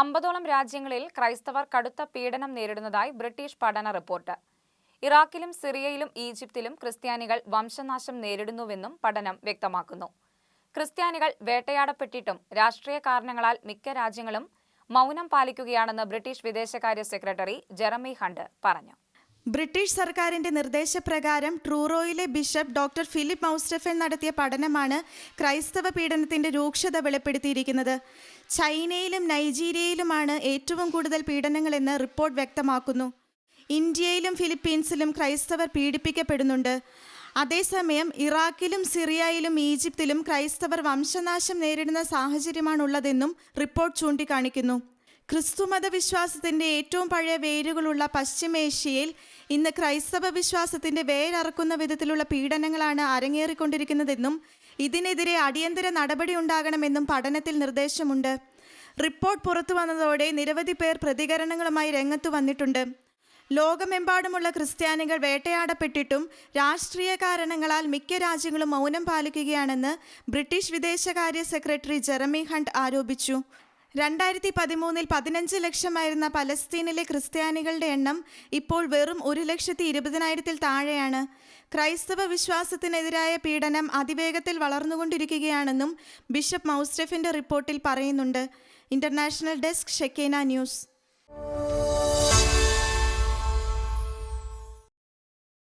അമ്പതോളം രാജ്യങ്ങളിൽ ക്രൈസ്തവർ കടുത്ത പീഡനം നേരിടുന്നതായി ബ്രിട്ടീഷ് പഠന റിപ്പോർട്ട്. ഇറാഖിലും സിറിയയിലും ഈജിപ്തിലും ക്രിസ്ത്യാനികൾ വംശനാശം നേരിടുന്നുവെന്നും പഠനം വ്യക്തമാക്കുന്നു. ക്രിസ്ത്യാനികൾ വേട്ടയാടപ്പെട്ടിട്ടും രാഷ്ട്രീയ കാരണങ്ങളാൽ മിക്ക രാജ്യങ്ങളും മൗനം പാലിക്കുകയാണെന്ന് ബ്രിട്ടീഷ് വിദേശകാര്യ സെക്രട്ടറി ജെറമി ഹണ്ട് പറഞ്ഞു. ബ്രിട്ടീഷ് സർക്കാരിന്റെ നിർദ്ദേശപ്രകാരം ട്രൂറോയിലെ ബിഷപ്പ് ഡോക്ടർ ഫിലിപ്പ് മൗസ്റ്റഫൻ നടത്തിയ പഠനമാണ് ക്രൈസ്തവ പീഡനത്തിന്റെ രൂക്ഷത വെളിപ്പെടുത്തിയിരിക്കുന്നത്. ചൈനയിലും നൈജീരിയയിലുമാണ് ഏറ്റവും കൂടുതൽ പീഡനങ്ങളെന്ന് റിപ്പോർട്ട് വ്യക്തമാക്കുന്നു. ഇന്ത്യയിലും ഫിലിപ്പീൻസിലും ക്രൈസ്തവർ പീഡിപ്പിക്കപ്പെടുന്നുണ്ട്. അതേസമയം ഇറാഖിലും സിറിയയിലും ഈജിപ്തിലും ക്രൈസ്തവർ വംശനാശം നേരിടുന്ന സാഹചര്യമാണുള്ളതെന്നും റിപ്പോർട്ട് ചൂണ്ടിക്കാണിക്കുന്നു. ക്രിസ്തുമത വിശ്വാസത്തിന്റെ ഏറ്റവും പഴയ വേരുകളുള്ള പശ്ചിമേഷ്യയിൽ ഇന്ന് ക്രൈസ്തവ വിശ്വാസത്തിന്റെ വേരറക്കുന്ന വിധത്തിലുള്ള പീഡനങ്ങളാണ് അരങ്ങേറിക്കൊണ്ടിരിക്കുന്നതെന്നും ഇതിനെതിരെ അടിയന്തര നടപടി ഉണ്ടാകണമെന്നും പഠനത്തിൽ നിർദ്ദേശമുണ്ട്. റിപ്പോർട്ട് പുറത്തു വന്നതോടെ നിരവധി പേർ പ്രതികരണങ്ങളുമായി രംഗത്തു വന്നിട്ടുണ്ട്. ലോകമെമ്പാടുമുള്ള ക്രിസ്ത്യാനികൾ വേട്ടയാടപ്പെട്ടിട്ടും രാഷ്ട്രീയ കാരണങ്ങളാൽ മിക്ക രാജ്യങ്ങളും മൗനം പാലിക്കുകയാണെന്ന് ബ്രിട്ടീഷ് വിദേശകാര്യ സെക്രട്ടറി ജെറമി ഹണ്ട് ആരോപിച്ചു. രണ്ടായിരത്തി പതിമൂന്നിൽ പതിനഞ്ച് ലക്ഷമായിരുന്ന പലസ്തീനിലെ ക്രിസ്ത്യാനികളുടെ എണ്ണം ഇപ്പോൾ വെറും ഒരു ലക്ഷത്തി ഇരുപതിനായിരത്തിൽ താഴെയാണ്. ക്രൈസ്തവ വിശ്വാസത്തിനെതിരായ പീഡനം അതിവേഗത്തിൽ വളർന്നുകൊണ്ടിരിക്കുകയാണെന്നും ബിഷപ്പ് മൗസ്റ്റഫിന്റെ റിപ്പോർട്ടിൽ പറയുന്നുണ്ട്. International desk Shekinah news.